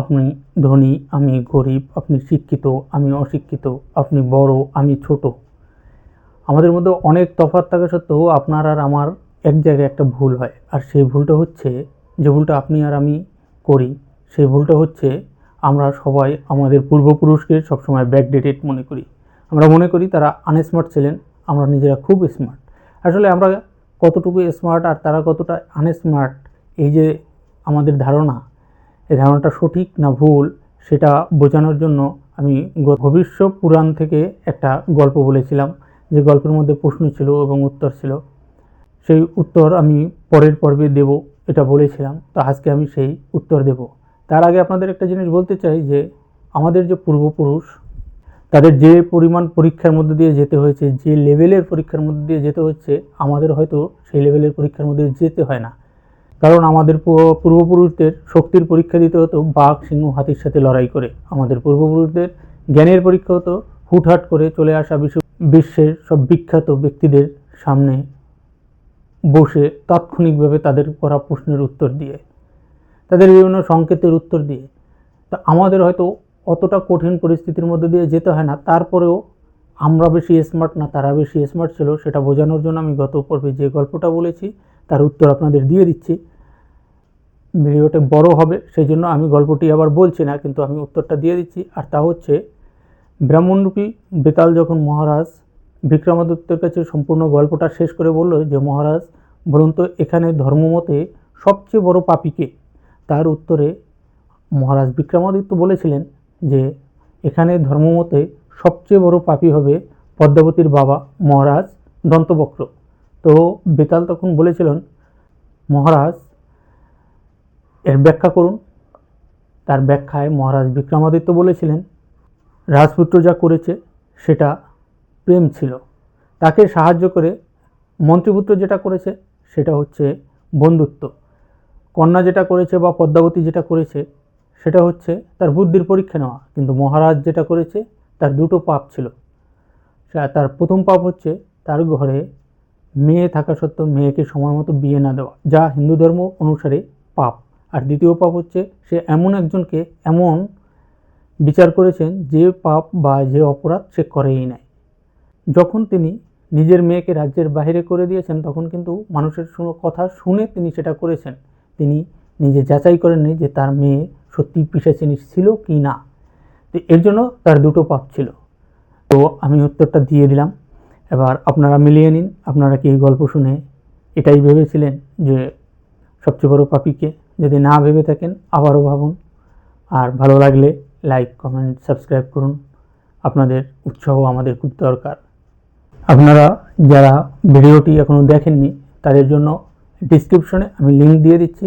আপনি ধনী, আমি গরিব, আপনি শিক্ষিত, আমি অশিক্ষিত, আপনি বড়, আমি ছোট। আমাদের মধ্যে অনেক তফাৎ থাকা সত্ত্বেও আপনার আর আমার এক জায়গায় একটা ভুল হয়। আর সেই ভুলটা হচ্ছে যে ভুলটা আপনি আর আমি করি, সেই ভুলটা হচ্ছে আমরা সবাই আমাদের পূর্বপুরুষকে সবসময় ব্যাকডেটেড মনে করি। আমরা মনে করি তারা আনস্মার্ট ছিলেন, আমরা নিজেরা খুব স্মার্ট। আসলে আমরা কতটুকু স্মার্ট আর তারা কতটা আনস্মার্ট, এই যে আমাদের ধারণা এই ধারণাটা সঠিক না ভুল সেটা বোঝানোর জন্য আমি ভবিষ্যৎ পুরাণ থেকে একটা গল্প বলেছিলাম, যে গল্পের মধ্যে প্রশ্ন ছিল এবং উত্তর ছিল। সেই উত্তর আমি পরের পর্বে দেব, এটা বলেছিলাম। তো আজকে আমি সেই উত্তর দেব। তার আগে আপনাদের একটা জিনিস বলতে চাই, যে আমাদের যে পূর্বপুরুষ, তাদের যে পরিমাণ পরীক্ষার মধ্যে দিয়ে যেতে হয়েছে, যে লেভেলের পরীক্ষার মধ্যে দিয়ে যেতে হচ্ছে, আমাদের হয়তো সেই লেভেলের পরীক্ষার মধ্যে যেতে হয় না। কারণ আমাদের পূর্বপুরুষদের শক্তির পরীক্ষা দিতে হতো বাঘ, সিংহ, হাতির সাথে লড়াই করে। আমাদের পূর্বপুরুষদের জ্ঞানের পরীক্ষা হতো হুটহাট করে চলে আসা বিশ্ব, বিশ্বের সব বিখ্যাত ব্যক্তিদের সামনে বসে তাৎক্ষণিকভাবে তাদের করা প্রশ্নের উত্তর দিয়ে, তাদের বিভিন্ন সংকেতের উত্তর দিয়ে। তা আমাদের হয়তো অতটা কঠিন পরিস্থিতির মধ্যে দিয়ে যেতে হয় না, তারপরেও আমরা বেশি স্মার্ট না, তারা বেশি স্মার্ট ছিল, সেটা বোঝানোর জন্য আমি গত পর্বে যে গল্পটা বলেছি তার উত্তর আপনাদের দিয়ে দিচ্ছি। ভিডিওটা বড় হবে সেই জন্য আমি গল্পটি আবার বলছি না, কিন্তু আমি উত্তরটা দিয়ে দিচ্ছি। আর তা হচ্ছে, ব্রাহ্মণরূপী বেতাল যখন মহারাজ বিক্রমাদিত্যের কাছে সম্পূর্ণ গল্পটা শেষ করে বলল যে, মহারাজ, বলুন তো, এখানে ধর্মমতে সবচেয়ে বড় পাপীকে তার উত্তরে মহারাজ বিক্রমাদিত্য বলেছিলেন যে, এখানে ধর্মমতে সবচেয়ে বড় পাপী হবে পদ্মাবতীর বাবা মহারাজ দন্তবক্র। তো বেতাল তখন বলেছিলেন, মহারাজ, এর ব্যাখ্যা করুন। তার ব্যাখ্যায় মহারাজ বিক্রমাদিত্য বলেছিলেন, রাজপুত্র যা করেছে, সেটা প্রেম ছিল। তাকে সাহায্য করে মন্ত্রীপুত্র যেটা করেছে, সেটা হচ্ছে বন্ধুত্ব। কন্যা যেটা করেছে বা পদ্মাবতী যেটা করেছে, সেটা হচ্ছে তার বুদ্ধির পরীক্ষা নেওয়া। কিন্তু মহারাজ যেটা করেছে, তার দুটো পাপ ছিল। তার প্রথম পাপ হচ্ছে তার ঘরে মেয়ে থাকা সত্ত্বেও মেয়েকে সময় মতো বিয়ে না দেওয়া, যা হিন্দু ধর্ম অনুসারে পাপ। আর দ্বিতীয় পাপ হচ্ছে, সে এমন একজনকে এমন বিচার করেছেন যে পাপ বা যে অপরাধ সে করেই নাই। যখন তিনি নিজের মেয়েকে রাজ্যের বাইরে করে দিয়েছেন, তখন কিন্তু মানুষের কথা শুনে তিনি সেটা করেছেন। তিনি নিজে যাচাই করেননি যে তার মেয়ে সত্যি পিসাচিনি ছিল কি না। তো এর জন্য তার দুটো পাপ ছিল। তো আমি উত্তরটা দিয়ে দিলাম। এবার আপনারা মিলিয়ে নিন, আপনারা কি এই গল্প শুনে এটাই ভেবেছিলেন যে সবচেয়ে বড় পাপিকে যদি না ভেবে থাকেন আবারও ভাবুন। আর ভালো লাগলে লাইক, কমেন্ট, সাবস্ক্রাইব করুন। আপনাদের উৎসাহ আমাদের খুব দরকার। আপনারা যারা ভিডিওটি এখনও দেখেননি, তাদের জন্য ডিসক্রিপশনে আমি লিঙ্ক দিয়ে দিচ্ছি।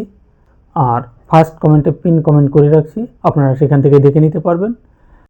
আর ফার্স্ট কমেন্টে পিন কমেন্ট করে রাখছি। আপনারা সেখান থেকে দেখে নিতে পারবেন।